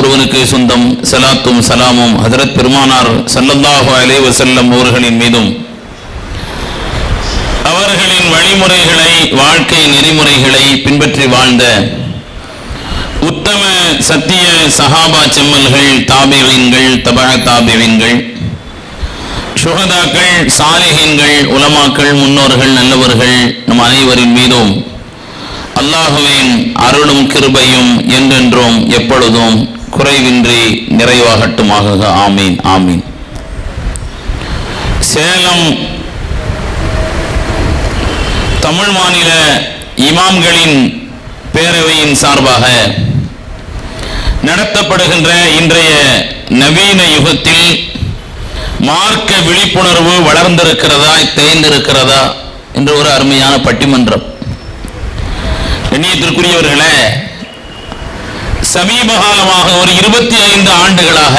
ஒருவனுக்கு சொந்தம் சலாத்தும் சலாமும் ஹதரத் பெருமானார் ஸல்லல்லாஹு அலே வசல்லம் அவர்களின் மீதும். அவர்களின் வழிமுறைகளை வாழ்க்கை நெறிமுறைகளை பின்பற்றி வாழ்ந்த உத்தம சத்திய சஹாபா செம்மல்கள் தாபிவீன்கள் தபா தாபிவீன்கள் சுகதாக்கள் சாலிஹீன்கள் உலமாக்கள் முன்னோர்கள் நல்லவர்கள் நம் அனைவரின் மீதும். அல்லாஹுவின் அருளும் கிருபையும் என்றென்றும் எப்பொழுதும் குறைவின்றி நிறைவாகட்டுமாக ஆமீன் ஆமீன். சேலம் தமிழ் மாநில இமாம்களின் பேரவையின் சார்பாக நடத்தப்படுகின்ற இன்றைய நவீன யுகத்தில் மார்க்க விழிப்புணர்வு வளர்ந்திருக்கிறதா தேய்ந்திருக்கிறதா என்ற ஒரு அருமையான பட்டிமன்றம். கண்ணியத்திற்குரியவர்களே சமீப காலமாக ஒரு இருபத்தி ஐந்து ஆண்டுகளாக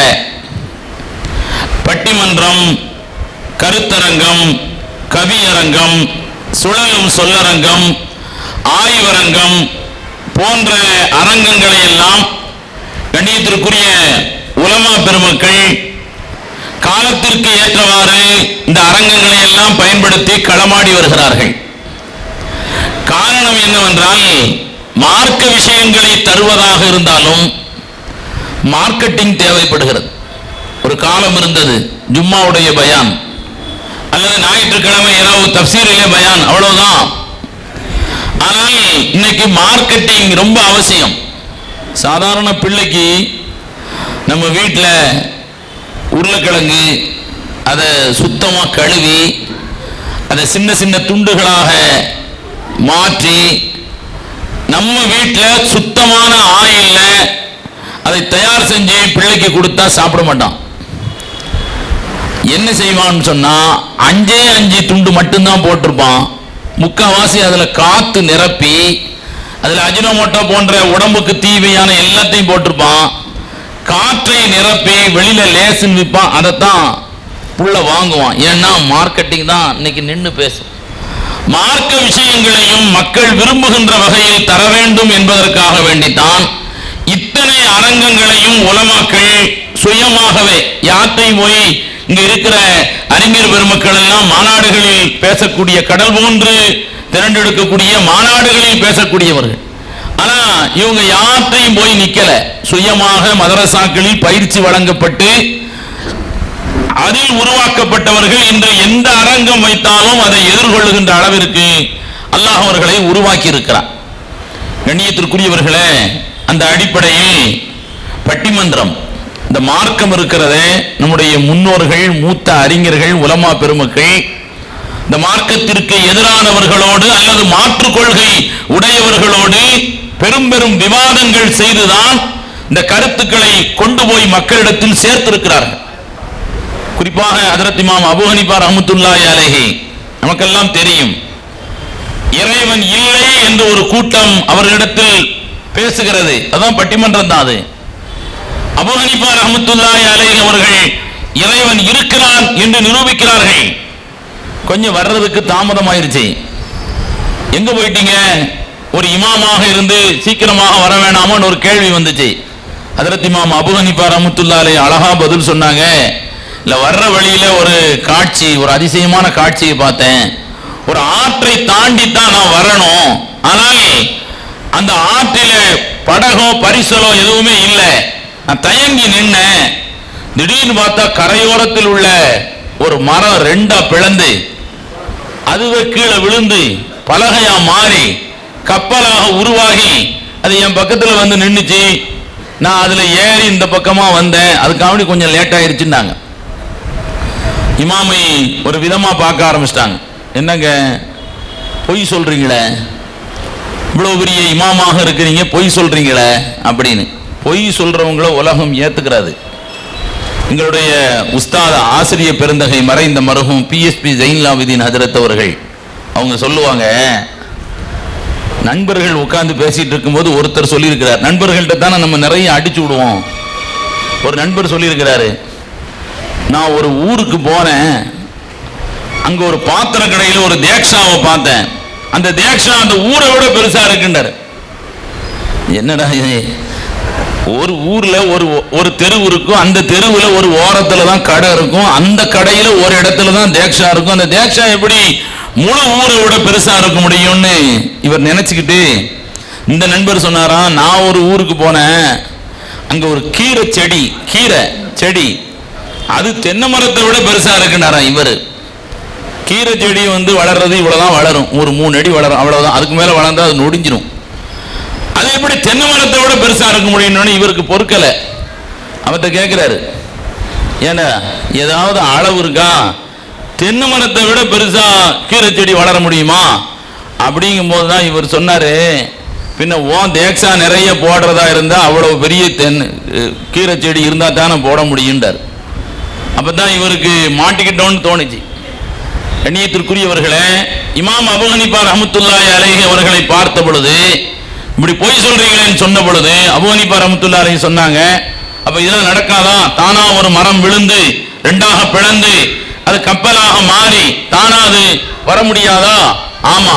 பட்டிமன்றம் கருத்தரங்கம் கவியரங்கம் சுழலும் சொல்லரங்கம் ஆய்வரங்கம் போன்ற அரங்கங்களை எல்லாம் கண்ணியத்திற்குரிய உலமா பெருமக்கள் காலத்திற்கு ஏற்றவாறு இந்த அரங்கங்களை எல்லாம் பயன்படுத்தி களமாடி வருகிறார்கள். காரணம் என்னவென்றால் மார்க்க விஷயங்களை தருவதாக இருந்தாலும் மார்க்கெட்டிங் தேவைப்படுகிறது. ஒரு காலம் இருந்தது ஜும்மாவுடைய பயான் அல்லது ஞாயிற்றுக்கிழமை இரவு தப்சீரிலே பயான் அவ்வளவுதான். ஆனால் இன்னைக்கு மார்க்கெட்டிங் ரொம்ப அவசியம். சாதாரண பிள்ளைக்கு நம்ம வீட்டில் உருளைக்கிழங்கு அதை சுத்தமாக கழுவி அதை சின்ன சின்ன துண்டுகளாக மாற்றி நம்ம வீட்டில் சுத்தமான ஆயில்ல அதை தயார் செஞ்சு பிள்ளைக்கு கொடுத்தா சாப்பிட மாட்டான். என்ன செய்வான்னு சொன்னா அஞ்சே அஞ்சு துண்டு மட்டும்தான் போட்டிருப்பான். முக்கால்வாசி அதில் காத்து நிரப்பி அதில் அஜினோமோட்டோ போன்ற உடம்புக்கு தீவையான எல்லாத்தையும் போட்டிருப்பான். காற்றை நிரப்பி வெளியில லேசு நிற்பான் அதைத்தான் புள்ள வாங்குவான். ஏன்னா மார்க்கெட்டிங் தான் இன்னைக்கு நின்று பேசும். மார்க்க விஷயங்களையும் மக்கள் விரும்புகின்ற வகையில் தர வேண்டும் என்பதற்காக வேண்டித்தான். இத்தனை அரங்கங்களையும் உலமாக்கள் சுயமாகவே யாத்தை போய் இங்க இருக்கிற அறிஞர் பெருமக்கள் எல்லாம் மாநாடுகளில் பேசக்கூடிய கடல் போன்று திரண்டெடுக்கக்கூடிய மாநாடுகளில் பேசக்கூடியவர்கள். ஆனா இவங்க யாத்தையும் போய் நிக்கல. சுயமாக மதரசாக்களில் பயிற்சி வழங்கப்பட்டு அதில் உருவாக்கப்பட்டவர்கள் இன்று எந்த அரங்கம் வைத்தாலும் அதை எதிர்கொள்ளுகின்ற அளவிற்கு அல்லாஹ் அவர்களை உருவாக்கி இருக்கிறார் கண்ணியத்திற்குரியவர்களே அந்த அடிப்படையில் பட்டிமன்றம் இந்த மார்க்கம் இருக்கிறதே நம்முடைய முன்னோர்கள் மூத்த அறிஞர்கள் உலமா பெருமக்கள் இந்த மார்க்கத்திற்கு எதிரானவர்களோடு அல்லது மாற்று கொள்கை உடையவர்களோடு பெரும் பெரும் விவாதங்கள் செய்துதான் இந்த கருத்துக்களை கொண்டு போய் மக்களிடத்தில் சேர்த்திருக்கிறார்கள். குறிப்பாக ஹதரத் இமாம் அபு ஹனிஃபா நமக்கெல்லாம் தெரியும். இறைவன் இல்லை என்று ஒரு கூட்டம் அவர்களிடத்தில் பேசுகிறது. அதான் பட்டிமன்றம் தான் அது. அபு ஹனிஃபா ரஹ்மத்துல்லாஹி அலைஹி அவர்கள் இறைவன் இருக்கிறான் என்று நிரூபிக்கிறார்கள். கொஞ்சம் வர்றதுக்கு தாமதம் தாமதமாயிருச்சு. எங்க போயிட்டீங்க? ஒரு இமாமாக இருந்து சீக்கிரமாக வர வேணாமான்னு ஒரு கேள்வி வந்துச்சு. ஹதரத் இமாம் அபு ஹனிஃபா அழகா பதில் சொன்னாங்க. இல்ல வர்ற வழியில ஒரு காட்சி ஒரு அதிசயமான காட்சியை பார்த்தேன். ஒரு ஆற்றை தாண்டி தான் நான் வரணும். ஆனால் அந்த ஆற்றில படகோ பரிசலோ எதுவுமே இல்லை. நான் தயங்கி நின்னேன். திடீர்னு பார்த்தா கரையோரத்தில் உள்ள ஒரு மரம் ரெண்டா பிளந்து அதுவே கீழே விழுந்து பலகையா மாறி கப்பலாக உருவாகி அது என் பக்கத்துல வந்து நின்றுச்சு நான் அதுல ஏறி இந்த பக்கமா வந்தேன். அதுக்காக கொஞ்சம் லேட் ஆயிருச்சுன்னாங்க இமாமை ஒரு விதமாக பார்க்க ஆரம்பிச்சிட்டாங்க. என்னங்க? பொய் சொல்கிறீங்களே இவ்வளோ பெரிய இமாமாக இருக்கிறீங்க பொய் சொல்கிறீங்களே அப்படின்னு. பொய் சொல்கிறவங்கள உலகம் ஏற்றுக்கிறாது எங்களுடைய உஸ்தாத ஆசிரிய பெருந்தகை மறைந்த மருகும் பிஎஸ்பி ஜெயின்லாவிதீன் ஹஜரத் அவர்கள். அவங்க சொல்லுவாங்க நண்பர்கள் உட்காந்து பேசிகிட்டு இருக்கும்போது ஒருத்தர் சொல்லியிருக்கிறார். நண்பர்கள்ட்ட தானே நம்ம நிறைய அடிச்சு விடுவோம். ஒரு நண்பர் சொல்லியிருக்கிறாரு நான் ஒரு ஊருக்கு போனேன். அங்க ஒரு பாத்திர கடையில் ஒரு தேக்ஷாவை பார்த்தேன். அந்த தேக்ஷா அந்த ஊரை விட பெருசா இருக்குன்றார். என்னடா இது? ஒரு ஊர்ல ஒரு ஒரு தெரு இருக்கும். அந்த தெருவுல ஒரு ஓரத்துல தான் கடை இருக்கும். அந்த கடையில ஒரு இடத்துல தான் தேக்ஷா இருக்கும். அந்த தேக்ஷா எப்படி முழு ஊரை விட பெருசா இருக்க முடியும்னு இவர் நினைச்சுக்கிட்டு இந்த நண்பர் சொன்னாராம் நான் ஒரு ஊருக்கு போனேன். அங்க ஒரு கீரை செடி கீரை செடி. அது தென்னை மரத்தை விட பெருசாக இருக்குனாராம் இவர்? கீரை செடி வந்து வளர்றது இவ்வளோதான் வளரும். ஒரு மூணு அடி வளரும். அவ்வளோதான் அதுக்கு மேலே வளர்ந்தால் அது நொடிஞ்சிரும். அது எப்படி தென்னை மரத்தை விட பெருசாக இருக்க முடியும்னு இவருக்கு பொறுக்கலை. அவர்கிட்ட கேட்குறாரு ஏன்னா ஏதாவது அளவு இருக்கா? தென்னை மரத்தை விட பெருசாக கீரை செடி வளர முடியுமா? அப்படிங்கும்போது தான் இவர் சொன்னார் பின்ன ஓன் தேக்ஸா நிறைய போடுறதா இருந்தால் அவ்வளோ பெரிய தென் கீரை செடி இருந்தால் தானே போட அப்போ அப்பதான் இவருக்கு மாட்டிக்கிட்டோன்னு தோணுச்சு. கண்ணியத்திற்குரியவர்களே இமாம் அபு ஹனீஃபா ரஹ்மத்துல்லாஹி அவர்களை பார்த்த பொழுது இப்படி பொய் சொல்றீங்களேன்னு சொன்ன பொழுது அபு அமுத்துல்லா ரஹ்மத்துல்லாஹி சொன்னாங்க அப்ப இதெல்லாம் நடக்காதா? தானா ஒரு மரம் விழுந்து ரெண்டாக பிளந்து அது கப்பலாக மாறி தானா அது வர முடியாதா? ஆமா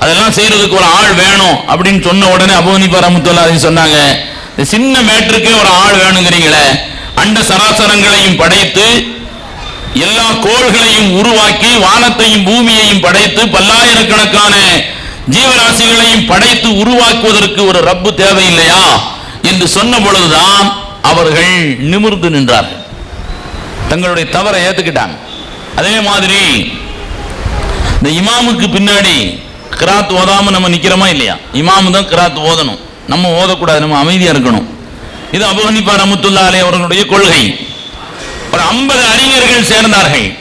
அதெல்லாம் செய்யறதுக்கு ஒரு ஆள் வேணும் அப்படின்னு சொன்ன உடனே அபு அமுத்துல்லா ரஹ்மத்துல்லாஹி சொன்னாங்க சின்ன மேட்டருக்கே ஒரு ஆள் வேணுங்கிறீங்களே அண்ட சராசரங்களையும் படைத்து எல்லா கோள்களையும் உருவாக்கி வானத்தையும் பூமியையும் படைத்து பல்லாயிரக்கணக்கான ஜீவராசிகளையும் படைத்து உருவாக்குவதற்கு ஒரு ரப்பு தேவையில்லையா? என்று சொன்ன பொழுதுதான் அவர்கள் நிமிர்ந்து நின்றார்கள். தங்களுடைய தவறை ஏத்துக்கிட்டாங்க. அதே மாதிரி இந்த இமாமுக்கு பின்னாடி கிராத் ஓதாம நம்ம நிக்கிறோமா இல்லையா? இமாமு தான் கிராத் ஓதணும். நம்ம ஓதக்கூடாது நம்ம அமைதியா இருக்கணும். இது அபு ஹனீஃபா ரஹ்மத்துல்லாஹி அவர்களுடைய கொள்கை. ஒரு ஐம்பது அறிஞர்கள் சேர்ந்தார்கள்.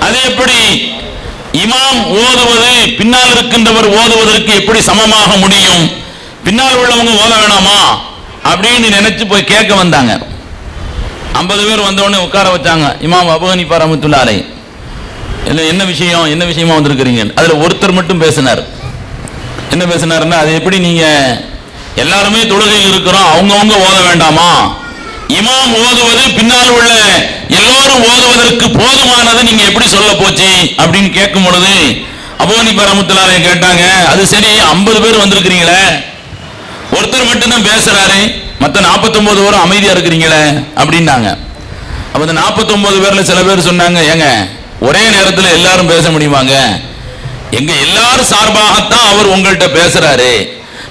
அது எப்படி இமாம் ஓதுவது பின்னால் இருக்கின்றவர் ஓதுவதற்கு எப்படி சமமாக முடியும்? பின்னால் உள்ளவங்க ஓத வேணாமா? அப்படின்னு நினைச்சு போய் கேட்க வந்தாங்க. ஐம்பது பேர் வந்தவொடனே உட்கார வச்சாங்க இமாம் அபு ஹனீஃபா இல்லை என்ன விஷயம் என்ன விஷயமா வந்திருக்கிறீங்க? அதில் ஒருத்தர் மட்டும் பேசினார். என்ன பேசினாருன்னா அது எப்படி நீங்கள் எல்லாருமே தொழுகையில் இருக்கிறோம். அவங்கவுங்க ஓத வேண்டாமா? இமாம் ஓதுவது பின்னால் உள்ள எல்லோரும் ஓதுவதற்கு போதுமானது நீங்க எப்படி சொல்ல போச்சு? அப்படின்னு கேட்கும் பொழுது அபோனி பரமத்துலாரை கேட்டாங்க அது சரி ஐம்பது பேர் வந்திருக்கிறீங்களே? ஒருத்தர் மட்டும்தான் பேசுறாரு. மற்ற 49 பேரும் அமைதியா இருக்கிறீங்களே? அப்படின்னாங்க. அப்போ இந்த 49 பேர்ல சில பேர் சொன்னாங்க ஏங்க ஒரே நேரத்தில் எல்லாரும் பேச முடியுமாங்க? எங்க எல்லாரும் சார்பாகத்தான் அவர் உங்கள்கிட்ட பேசுறாரு.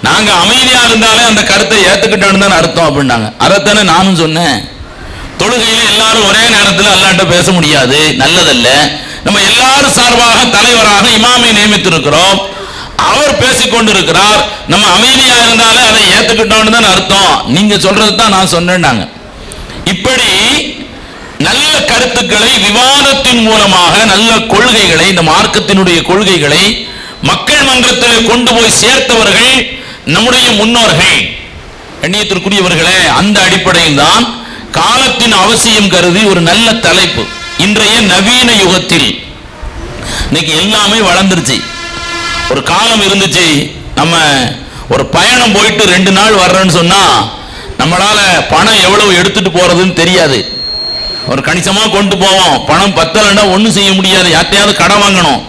நாங்க அமைதியா இருந்தாலே அந்த கருத்தை ஏத்துக்கிட்டோம்னு தான் அர்த்தம் அப்படின்னாங்க. அதைத்தானே நானும் சொன்னேன். தொழுகையில எல்லாரும் ஒரே நேரத்தில் அல்லாட்ட பேச முடியாது. நல்லதல்ல. நம்ம எல்லாரும் சார்பாக தலைவராக இமாமை நியமித்திருக்கிறோம். அவர் பேசிக்கொண்டிருக்கிறார். நம்ம அமைதியா இருந்தாலே அதை ஏத்துக்கிட்டோம்னு தான் அர்த்தம். நீங்க சொல்றது தான் நான் சொன்னேன்னாங்க. இப்படி நல்ல கருத்துக்களை விவாதத்தின் மூலமாக நல்ல கொள்கைகளை இந்த மார்க்கத்தினுடைய கொள்கைகளை மக்கள் மன்றத்தில் கொண்டு போய் சேர்த்தவர்கள் நம்முடைய முன்னோர்கள் எண்ணியத்திற்குரியவர்களே அந்த அடிப்படையில் தான் காலத்தின் அவசியம் கருதி ஒரு நல்ல தலைப்பு. இன்றைய நவீன யுகத்தில் இன்னைக்கு எல்லாமே வளர்ந்துருச்சு. ஒரு காலம் இருந்துச்சு நம்ம ஒரு பயணம் போயிட்டு ரெண்டு நாள் வர்றோன்னு சொன்னா நம்மளால பணம் எவ்வளவு எடுத்துட்டு போறதுன்னு தெரியாது. ஒரு கணிசமா கொண்டு போவோம். பணம் பத்தலைன்னா ஒன்றும் செய்ய முடியாது. யார்ட்டையாவது கடன் வாங்கணும்.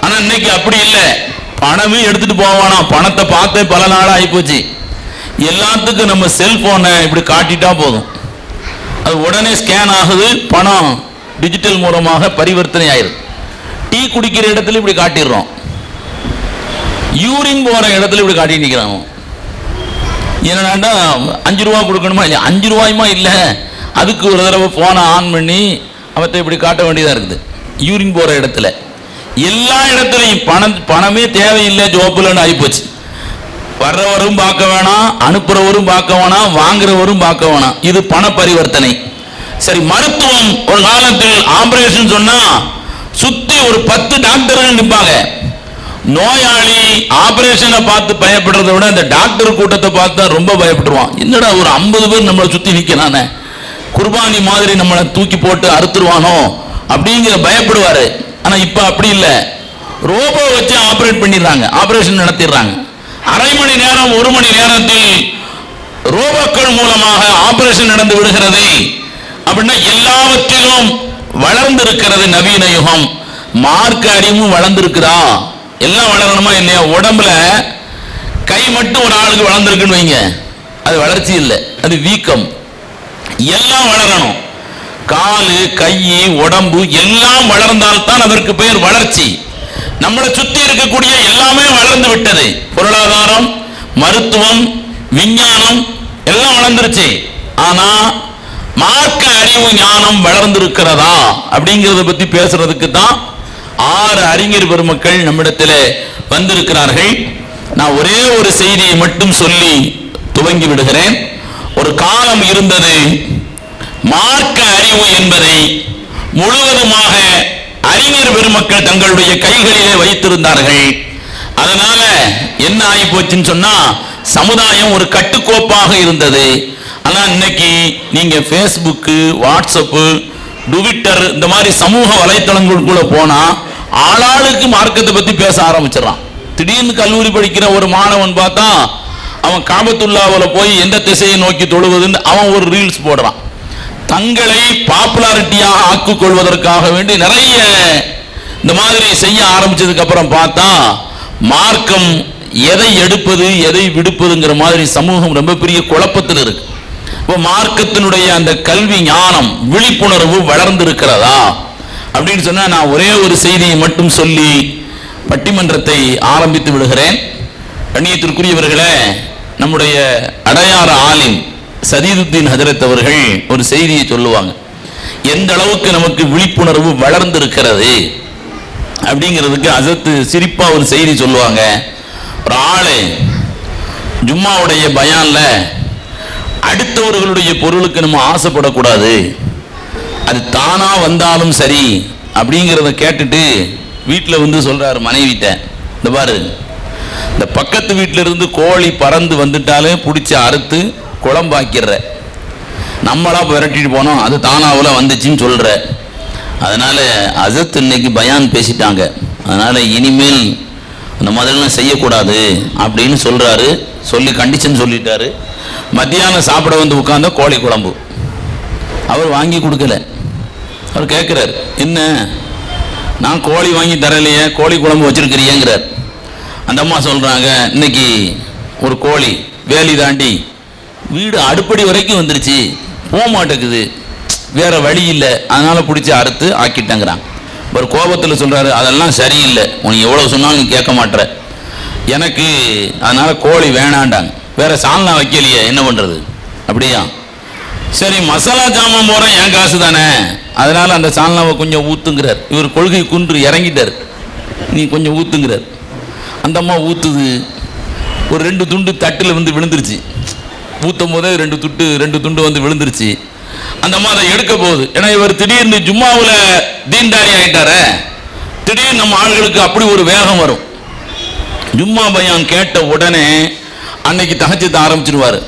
ஆனா இன்னைக்கு அப்படி இல்லை. பணமே எடுத்துட்டு போவானா? பணத்தை பார்த்தே பல நாள் ஆகிப்போச்சு எல்லாத்துக்கும் நம்ம செல்போனை இப்படி காட்டிட்டா போதும். அது உடனே ஸ்கேன் ஆகுது பணம் டிஜிட்டல் மூலமாக பரிவர்த்தனை ஆயிடுது டீ குடிக்கிற இடத்துல இப்படி காட்டிடுறோம். யூரின் போற இடத்துல இப்படி காட்டி நிற்கிறாங்க அவன். என்னடாண்டா அஞ்சு ரூபா கொடுக்கணுமா? இல்லை அஞ்சு ரூபாயுமா? இல்லை. அதுக்கு ஒரு தடவை ஃபோனை ஆன் பண்ணி அவத்தை இப்படி காட்ட வேண்டியதாக இருக்குது. யூரின் போகிற இடத்துல. எல்லா இடத்துலையும் பணம் பணமே தேவையில்லை ஜோப்புலன்னு ஆகிப்போச்சு வர்றவரும் பார்க்க வேணாம் அனுப்புறவரும் பார்க்க வேணாம் வாங்குறவரும் பார்க்க வேணாம். இது பண பரிவர்த்தனை. சரி மருத்துவம் ஒரு காலத்தில் ஆபரேஷன் சொன்னா சுத்தி ஒரு பத்து டாக்டர்கள் நிற்பாங்க. நோயாளி ஆபரேஷனை பார்த்து பயப்படுறதை விட இந்த டாக்டர் கூட்டத்தை பார்த்து தான் ரொம்ப பயப்படுவான் என்னடா ஒரு ஐம்பது பேர் நம்மளை சுற்றி நிற்கிறானே குர்பானி மாதிரி நம்மளை தூக்கி போட்டு அறுத்துருவானோ? அப்படிங்கிற பயப்படுவாரு. ஆனா இப்ப அப்படி இல்லை. ரோபோ வச்சு ஆபரேட் பண்ணிடுறாங்க. ஆபரேஷன் நடத்திடுறாங்க. அரை மணி நேரம் ஒரு மணி நேரத்தில் ரோபோக்கள் மூலமாக ஆபரேஷன் நடந்து விடுகிறது. அப்படின்னா எல்லாவற்றிலும் வளர்ந்திருக்கிறது நவீன யுகம். மார்க்க அறிவும் வளர்ந்திருக்குதா? எல்லாம் வளரணுமா இல்லையா? உடம்புல கை மட்டும் ஒரு ஆளுக்கு வளர்ந்துருக்குன்னு வைங்க. அது வளர்ச்சி இல்லை. அது வீக்கம். எல்லாம் வளரணும். காலு கை உடம்பு எல்லாம் வளர்ந்தால்தான் அதற்கு பெயர் வளர்ச்சி. நம்மளை சுத்தி இருக்கக்கூடிய எல்லாமே வளர்ந்து விட்டது. பொருளாதாரம் மருத்துவம் விஞ்ஞானம் எல்லாம் வளர்ந்துருச்சு. ஆனா மார்க்க அறிவு ஞானம் வளர்ந்திருக்கிறதா அப்படிங்கிறத பத்தி பேசுறதுக்கு தான் ஆறு அறிஞர் பெருமக்கள் நம்மிடத்தில் வந்திருக்கிறார்கள். நான் ஒரே ஒரு செய்தியை மட்டும் சொல்லி துவங்கி விடுகிறேன். ஒரு காலம் இருந்தது. மார்க்க அறிவு என்பதை முழுவதுமாக அறிஞர் பெருமக்கள் தங்களுடைய கைகளிலே வைத்திருந்தார்கள். அதனால என்ன ஆகி போச்சுன்னு சொன்னா சமுதாயம் ஒரு கட்டுக்கோப்பாக இருந்தது. ஆனா இன்னைக்கு நீங்க ஃபேஸ்புக்கு வாட்ஸ்அப்பு டுவிட்டர் இந்த மாதிரி சமூக வலைத்தளங்களுக்குள்ள போனா ஆளாளுக்கு மார்க்கத்தை பத்தி பேச ஆரம்பிச்சிடறான். திடீர்னு கல்லூரி படிக்கிற ஒரு மாணவன் பார்த்தா அவன் காபத்துல்லாவில் போய் எந்த திசையை நோக்கி தொழுவதுன்னு அவன் ஒரு ரீல்ஸ் போடுறான். தங்களை பாப்புலாரிட்டியாக ஆக்கிக் கொள்வதற்காக வேண்டி நிறைய இந்த மாதிரி செய்ய ஆரம்பிச்சதுக்கு அப்புறம் பார்த்தா மார்க்கம் எதை எடுப்பது எதை விடுப்பதுங்கிற மாதிரி சமூகம் ரொம்ப பெரிய குழப்பத்தில் இருக்கு. இப்போ மார்க்கத்தினுடைய அந்த கல்வி ஞானம் விழிப்புணர்வு வளர்ந்திருக்கிறதா? அப்படின்னு சொன்னா நான் ஒரே ஒரு செய்தியை மட்டும் சொல்லி பட்டிமன்றத்தை ஆரம்பித்து விடுகிறேன். கண்ணியத்திற்குரியவர்களே நம்முடைய அடையாறு ஆலிம் சதீதுத்தீன் ஹஜரத் அவர்கள் ஒரு செய்தியை சொல்லுவாங்க. எந்த அளவுக்கு நமக்கு விழிப்புணர்வு வளர்ந்திருக்கிறது அப்படிங்கிறதுக்கு அசத்து சிரிப்பாக ஒரு செய்தி சொல்லுவாங்க. ஒரு ஆள் ஜும்மாவுடைய பயானில் அடுத்தவர்களுடைய பொருளுக்கு நம்ம ஆசைப்படக்கூடாது. அது தானாக வந்தாலும் சரி அப்படிங்கிறத கேட்டுட்டு வீட்டில் வந்து சொல்கிறார் மனைவிட்ட. இந்த பாரு இந்த பக்கத்து வீட்டிலிருந்து கோழி பறந்து வந்துட்டாலே பிடிச்சி அறுத்து குழம்பாக்கிடுற. நம்மளா விரட்டிட்டு போனோம் அது தானாவில் வந்துச்சுன்னு சொல்கிற அதனால் அசத் இன்னைக்கு பயான் பேசிட்டாங்க. அதனால் இனிமேல் அந்த மாதிரிலாம் செய்யக்கூடாது அப்படின்னு சொல்கிறாரு சொல்லி கண்டிஷன் சொல்லிட்டாரு. மத்தியானம் சாப்பிட வந்து உட்காந்தா கோழி குழம்பு. அவர் வாங்கி கொடுக்கல. அவர் கேட்குறாரு என்ன? நான் கோழி வாங்கி தரலையே கோழி குழம்பு வச்சுருக்கிறியேங்கிறார். அந்த அம்மா சொல்கிறாங்க இன்னைக்கு ஒரு கோழி வேலி தாண்டி வீடு அடுப்படி வரைக்கும் வந்துருச்சு போக மாட்டேங்குது. வேற வழி இல்லை. அதனால் பிடிச்சி அறுத்து ஆக்கிட்டேங்கிறான் ஒரு கோபத்தில் சொல்கிறாரு அதெல்லாம் சரியில்லை. உனக்கு எவ்வளோ சொன்னாலும் நீ கேட்க மாட்ற. எனக்கு அதனால் கோழி வேணாண்டாங்க வேற சால்னா வைக்கலையே. என்ன பண்ணுறது அப்படியா? சரி மசாலா ஜாமான் போகிறேன் என் காசு தானே. அதனால் அந்த சால்னாவை கொஞ்சம் ஊற்றுங்கிறார் இவர் கொள்கை குன்று இறங்கிட்டார். நீ கொஞ்சம் ஊற்றுங்கிறார் அந்த அம்மா ஊற்றுது ஒரு ரெண்டு துண்டு தட்டில் வந்து விழுந்துருச்சு. ஊத்தும் போதே ரெண்டு துட்டு ரெண்டு துண்டு வந்து விழுந்துருச்சு. அந்த அம்மா அதை எடுக்க போகுது. ஏன்னா இவர் திடீர்னு ஜும்மாவில் தீன்தாரி ஆகிட்டார திடீர்னு நம்ம ஆள்களுக்கு அப்படி ஒரு வேகம் வரும். ஜும்மா பையன் கேட்ட உடனே அன்னைக்கு தகச்சத்தை ஆரம்பிச்சிருவார்.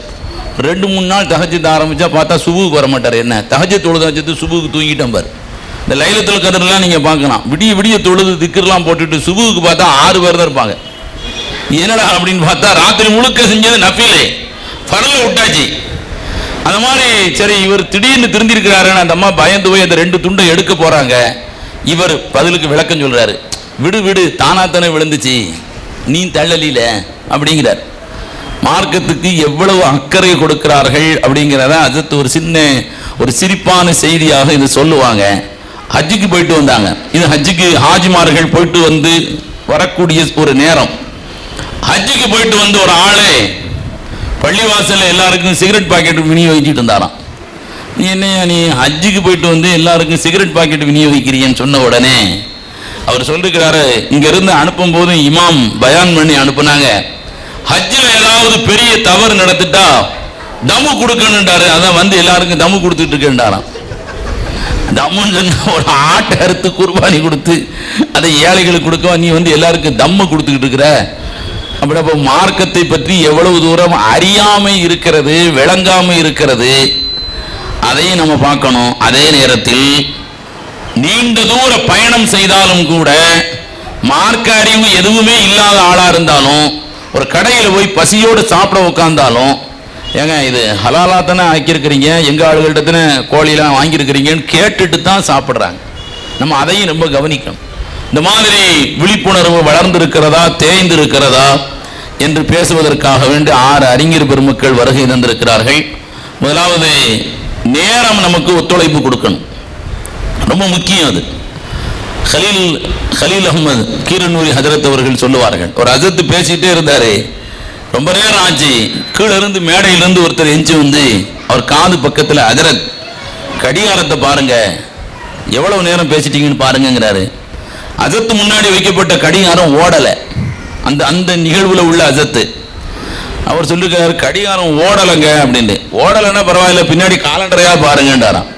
ரெண்டு மூணு நாள் தகச்சத்தை ஆரம்பித்தா பார்த்தா சுபுக்கு வர மாட்டார். என்ன? தகச்ச தொழுது வச்சது சுபுக்கு தூங்கிட்டோம் பாரு. இந்த லைலத்தில் கதிரெல்லாம் நீங்கள் பார்க்கலாம். விடிய விடிய தொழுது திக்கர்லாம் போட்டுட்டு சுபுக்கு பார்த்தா ஆறு பேர் தான் இருப்பாங்க. என்னடா அப்படின்னு பார்த்தா ராத்திரி முழுக்க செஞ்சது நஃபிலே. பரல விட்டாச்சு. அந்த மாதிரி சரி இவர் திடீர்னு திருந்திருக்கிறாருன்னு அந்த அம்மா பயந்து போய் அந்த ரெண்டு துண்டை எடுக்க போறாங்க. இவர் பதிலுக்கு விளக்கம் சொல்றாரு. விடு விடு தானாத்தானே விழுந்துச்சு. நீ தள்ளலில அப்படிங்கிறார். மார்க்கத்துக்கு எவ்வளவு அக்கறை கொடுக்கிறார்கள் அப்படிங்கிறத அதுக்கு ஒரு சின்ன ஒரு சிரிப்பான செய்தியாக இது சொல்லுவாங்க. ஹஜ்ஜுக்கு போயிட்டு வந்தாங்க. இது ஹஜ்ஜுக்கு ஹாஜிமார்கள் போயிட்டு வந்து வரக்கூடிய ஒரு நேரம். ஹஜ்ஜுக்கு போயிட்டு வந்து ஒரு ஆளே பள்ளிவாசலில் எல்லாருக்கும் சிகரெட் பாக்கெட் விநியோகிச்சுட்டு இருந்தாராம். நீ என்னையா நீ ஹஜ்ஜுக்கு போயிட்டு வந்து எல்லாருக்கும் சிகரெட் பாக்கெட் விநியோகிக்கிறீன்னு சொன்ன உடனே அவர் சொல்லிருக்கிறாரு இங்க இருந்து அனுப்பும் போது இமாம் பயான் பண்ணி அனுப்புனாங்க. ஹஜ்ஜில் ஏதாவது பெரிய தவறு நடத்திட்டா தம்மு கொடுக்கணுன்றாரு அதான் வந்து எல்லாருக்கும் தம்மு கொடுத்துட்டு இருக்கேன்டாராம் தம்முன்னு சொன்னா ஒரு ஆட்டை அறுத்து குர்பானி கொடுத்து அதை ஏழைகளுக்கு கொடுக்க நீ வந்து எல்லாருக்கும் தம்மு கொடுத்துக்கிட்டு இருக்கிற. அப்படி மார்க்கத்தை பற்றி எவ்வளவு தூரம் அறியாமை இருக்கிறது விளங்காமை இருக்கிறது அதையும் நம்ம பார்க்கணும். அதே நேரத்தில் நீண்ட தூர பயணம் செய்தாலும் கூட மார்க்க அறிவு எதுவுமே இல்லாத ஆளா இருந்தாலும் ஒரு கடையில் போய் பசியோடு சாப்பிட உட்காந்தாலும் ஏங்க இது ஹலாலா தானே ஆக்கியிருக்கிறீங்க? எங்கள் ஆளுகள்கிட்ட தானே கோழிலாம் வாங்கியிருக்கிறீங்கன்னு கேட்டுட்டு தான் சாப்பிட்றாங்க. நம்ம அதையும் ரொம்ப கவனிக்கணும். இந்த மாதிரி விழிப்புணர்வு வளர்ந்து இருக்கிறதா தேய்ந்து இருக்கிறதா என்று பேசுவதற்காக வேண்டி ஆறு அறிஞர் பெருமக்கள் வருகை தந்திருக்கிறார்கள். முதலாவது நேரம் நமக்கு ஒத்துழைப்பு கொடுக்கணும். ரொம்ப முக்கியம் அது. ஹலீல் ஹலீல் அஹமது கீரனூரி ஹஜரத் அவர்கள் சொல்லுவார்கள். ஒரு ஹஜரத் பேசிட்டே இருந்தாரு. ரொம்ப நேரம் ஆச்சு. கீழே இருந்து மேடையிலிருந்து ஒருத்தர் எஞ்சி வந்து அவர் காது பக்கத்தில் ஹஜரத் கடிகாரத்தை பாருங்க. எவ்வளவு நேரம் பேசிட்டீங்கன்னு பாருங்கிறாரு அஜத்து முன்னாடி வைக்கப்பட்ட கடிகாரம் ஓடலை. அந்த அந்த நிகழ்வுல உள்ள அஜத்து. அவர் சொல்லிருக்காரு கடிகாரம் ஓடலைங்க அப்படின்னு ஓடலைன்னா பரவாயில்ல பின்னாடி காலண்டரையா பாருங்கன்றாராம்.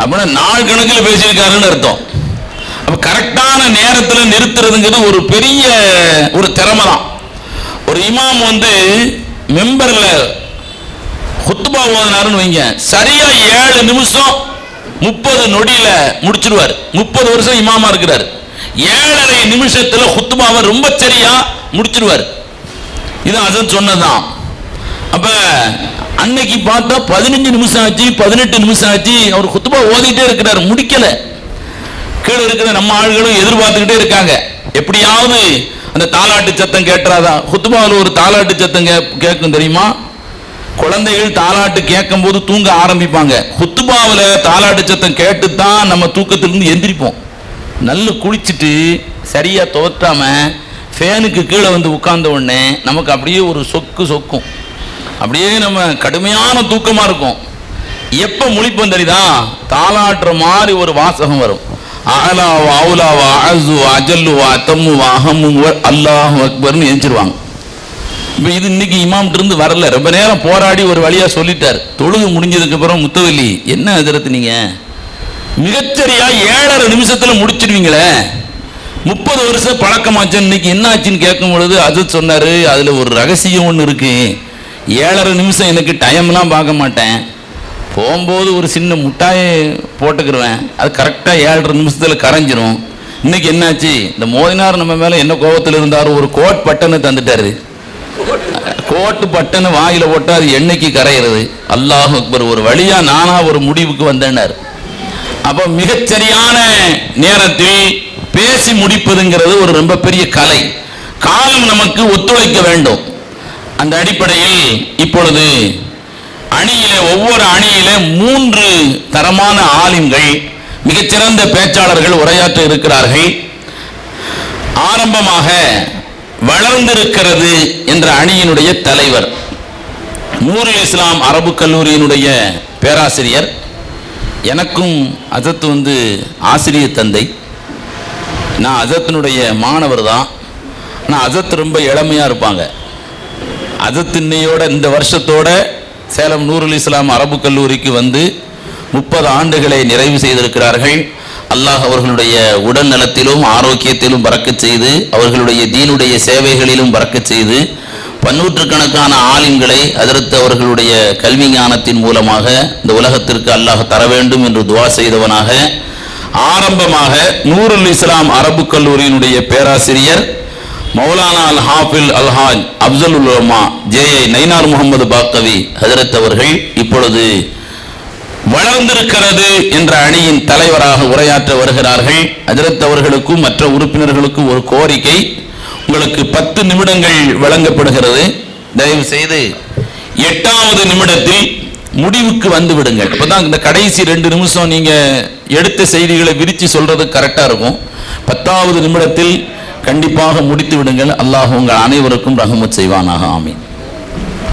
அப்படின்னா நாள் கணக்கில் பேசியிருக்காருன்னு அர்த்தம். அப்போ கரெக்டான நேரத்தில் நிறுத்துறதுங்கிறது ஒரு பெரிய ஒரு திறமை தான் ஒரு இமாம் வந்து மெம்பரில் குத்துபா ஓதினாருன்னு வைங்க. சரியா ஏழு நிமிஷம் முப்பது நொடியில் முடிச்சிருவார். முப்பது வருஷம் இமாமா இருக்கிறார். ஏழரை நிமிஷத்துல ஹுத்துபாவை ரொம்ப சரியா முடிச்சிருவார். இது அசன் சொன்னதுதான். அப்ப அன்னைக்கு பார்த்தா பதினஞ்சு நிமிஷம் ஆச்சு பதினெட்டு நிமிஷம் ஆச்சு அவர் குத்துபா ஓதிட்டே இருக்கிறார் முடிக்கல. கீழே இருக்கிற நம்ம ஆள்களும் எதிர்பார்த்துக்கிட்டே இருக்காங்க. எப்படியாவது அந்த தாலாட்டு சத்தம் கேட்டுறாதா குத்துபாவில் ஒரு தாலாட்டு சத்தம் கே கேட்கும் தெரியுமா? குழந்தைகள் தாலாட்டு கேட்கும் போது தூங்க ஆரம்பிப்பாங்க. குத்துபாவில் தாலாட்டு சத்தம் கேட்டு தான் நம்ம தூக்கத்திலிருந்து எந்திரிப்போம். நல்ல குளிச்சுட்டு சரியாக துவட்டாம ஃபேனுக்கு கீழே வந்து உட்கார்ந்த உடனே நமக்கு அப்படியே ஒரு சொக்கு சொக்கும். அப்படியே நம்ம கடுமையான தூக்கமாக இருக்கும். எப்போ முழிப்போம் தெரியுதா? தாளாட்டுற மாதிரி ஒரு வாசகம் வரும். ஆலாவா அவுலாவா அசுவா அஜல்லுவா தம்முவா அஹம்முவா அல்லாஹ் அக்பர்னு எந்திரிவாங்க இப்போ இது இன்னைக்கு இமாம்கிட்டருந்து வரல. ரொம்ப நேரம் போராடி ஒரு வழியாக சொல்லிட்டார். தொழுகு முடிஞ்சதுக்கப்புறம் முத்தவல்லி என்ன எதிர்த்து நீங்கள் மிகச்சரியா ஏழரை நிமிஷத்துல முடிச்சிடுவீங்களே முப்பது வருஷம் பழக்கமாச்சு இன்னைக்கு என்ன ஆச்சுன்னு கேட்கும் பொழுது அது சொன்னாரு அதுல ஒரு ரகசியம் ஒன்று இருக்கு. ஏழரை நிமிஷம் எனக்கு டைம்லாம் பார்க்க மாட்டேன். போகும்போது ஒரு சின்ன முட்டாயை போட்டுக்கிருவேன். அது கரெக்டாக ஏழரை நிமிஷத்தில் கரைஞ்சிரும். இன்னைக்கு என்னாச்சு? இந்த மோதினார் நம்ம மேலே என்ன கோபத்தில் இருந்தார்? ஒரு கோட் பட்டனை தந்துட்டாரு. கோட்டு பட்டனை வாயில் போட்டால் அது என்னைக்கு கரையிறது? அல்லாஹ் அக்பர் ஒரு வழியாக நானாக ஒரு முடிவுக்கு வந்தேன்னார். அப்ப மிகச்சரியான நேரத்தில் பேசி முடிப்பதுங்கிறது ஒரு ரொம்ப பெரிய கலை. காலம் நமக்கு ஒத்துழைக்க வேண்டும். அந்த அடிப்படையில் இப்பொழுது அணியில ஒவ்வொரு அணியில மூன்று தரமான ஆலிம்கள் மிகச்சிறந்த பேச்சாளர்கள் உரையாற்ற இருக்கிறார்கள். ஆரம்பமாக வளர்ந்திருக்கிறது என்ற அணியினுடைய தலைவர். நூறு இஸ்லாம் அரபு கல்லூரியினுடைய பேராசிரியர். எனக்கும் அஜத் வந்து ஆசிரியர் தந்தை. நான் அஜத்தினுடைய மாணவர் தான். ஆனால் அஜத் ரொம்ப இளமையாக இருப்பாங்க. அஜத் இன்னையோட இந்த வருஷத்தோட சேலம் நூருல் இஸ்லாம் அரபு கல்லூரிக்கு வந்து முப்பது ஆண்டுகளை நிறைவு செய்திருக்கிறார்கள். அல்லாஹ் அவர்களுடைய உடல் நலத்திலும் ஆரோக்கியத்திலும் பறக்கச் செய்து அவர்களுடைய தீனுடைய சேவைகளிலும் பறக்கச் செய்து பன்னூற்றுக்கணக்கான ஆலிம்களை அதிர்த்து அவர்களுடைய கல்வி ஞானத்தின் மூலமாக இந்த உலகத்திற்கு அல்லாஹ் தர வேண்டும் என்று துவா செய்தவனாக ஆரம்பமாக நூருல் இஸ்லாம் அரபு கல்லூரியினுடைய பேராசிரியர் மௌலானா அல் ஹாஃபில் அல்ஹாஜ் அப்சல் உலமா ஜே. ஏ. நைனார் முகமது பாக்கவி ஹஜரத் அவர்கள் இப்பொழுது வளர்ந்திருக்கிறது என்ற அணியின் தலைவராக உரையாற்ற வருகிறார்கள். அதிரத்தவர்களுக்கும் அவர்களுக்கும் மற்ற உறுப்பினர்களுக்கும் ஒரு கோரிக்கை உங்களுக்கு பத்து நிமிடங்கள் வழங்கப்படுகிறது. தயவு செய்து எட்டாவது நிமிடத்தில் முடிவுக்கு வந்து விடுங்கள். இப்போதான் இந்த கடைசி ரெண்டு நிமிஷம் நீங்க எடுத்த செய்திகளை விரிச்சு சொல்றது கரெக்டா இருக்கும். பத்தாவது நிமிடத்தில் கண்டிப்பாக முடித்து விடுங்கள். அல்லாஹ் உங்கள் அனைவருக்கும் ரகமத் செய்வானாக. ஆமீன்.